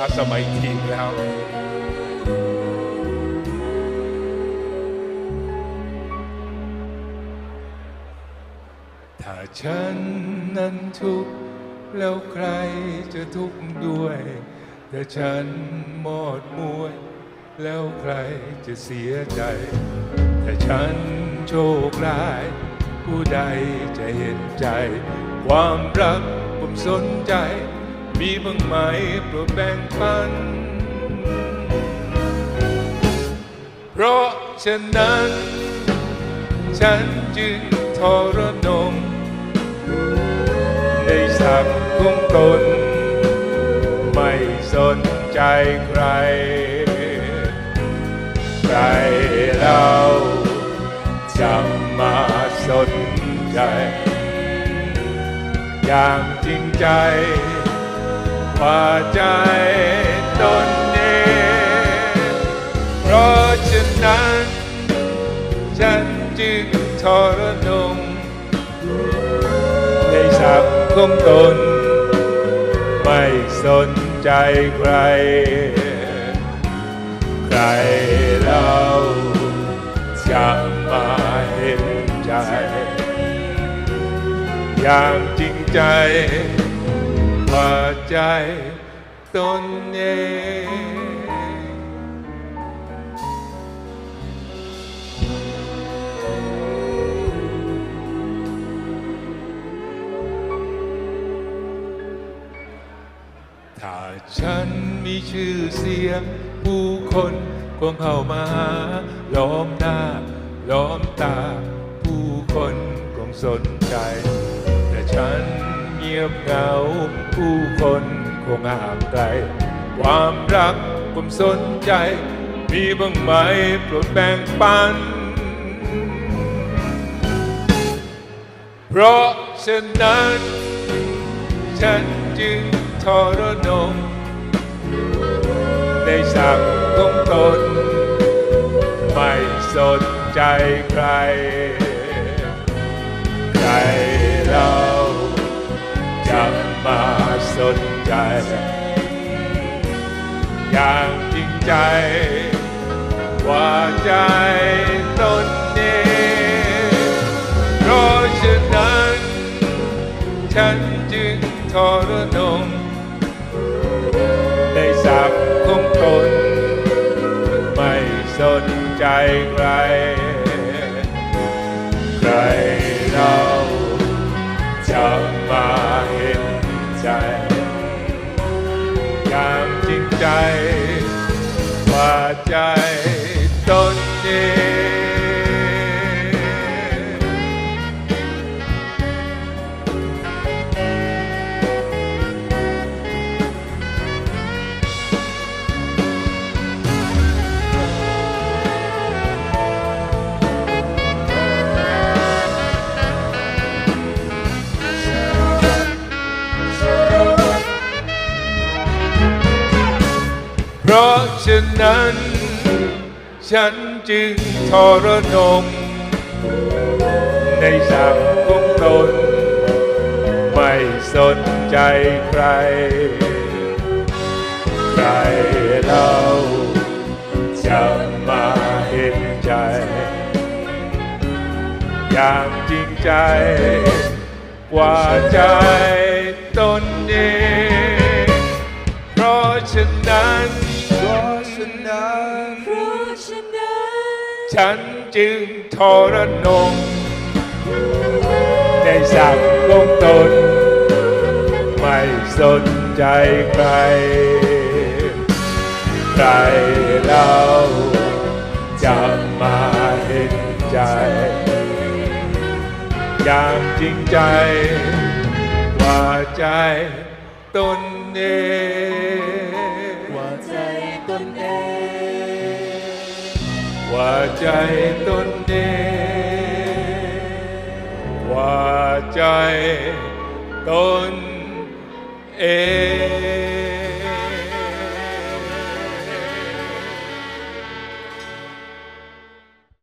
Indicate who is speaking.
Speaker 1: ล้สมัยจริงแล้ว ถ้าฉันนั้นทุกข์แล้วใครจะทุกข์ด้วยถ้าฉันหมดมวย แล้วใครจะเสียใจถ้าฉันโชคร้าย ผู้ใดจะเห็นใจ ความรักผมสนใจ มีบ้างไหมโปรดแบ่งปัน เพราะฉะนั้น ฉันจึงทรนงในสักของตน ไม่สนใจใคร ใครเราจะมาสนใจ อย่างจริงใจ ว่าใจตนเองเพราะฉะนั้น ฉันจึงทรนงในสักของตน ไม่สนใจใคร ใครเราจะมาเห็นใจ อย่างจริงใจ ว่าใจตนเองถ้าฉันมีชื่อเสียง ผู้คนคงเข้ามาหาล้อมหน้า ล้อมตา ผู้คนคงสนใจ แต่ฉัน งียบเหงาผู้คนคงห่างไกลความรักผมสนใจ มีบ้างไหมโปรดแบ่งปัน เพราะฉะนั้น ฉันจึงทรนงในสักของตน ไม่สนใจใคร ใคร ใจ อย่างจริงใจ ว่าใจตนเองเพราะฉะนั้น ฉันจึงทรนงในสักของตน ไม่สนใจใคร ใครเรา จริงใจว่าใจ ราะฉะนั้น ฉันจึงทรนงในสังของตน ไม่สนใจใคร ใครเราจะมาเห็นใจ อย่างจริงใจกว่าใจ
Speaker 2: ฉะนั้น
Speaker 1: ฉันจึงทรนงในสักของตน ไม่สนใจใคร ใครเราจะมาเห็นใจ อย่างจริงใจ ว่าใจตนเอง
Speaker 2: ว่าใจตนเอง
Speaker 1: ว่าใจตนเองว่าใจตนเอง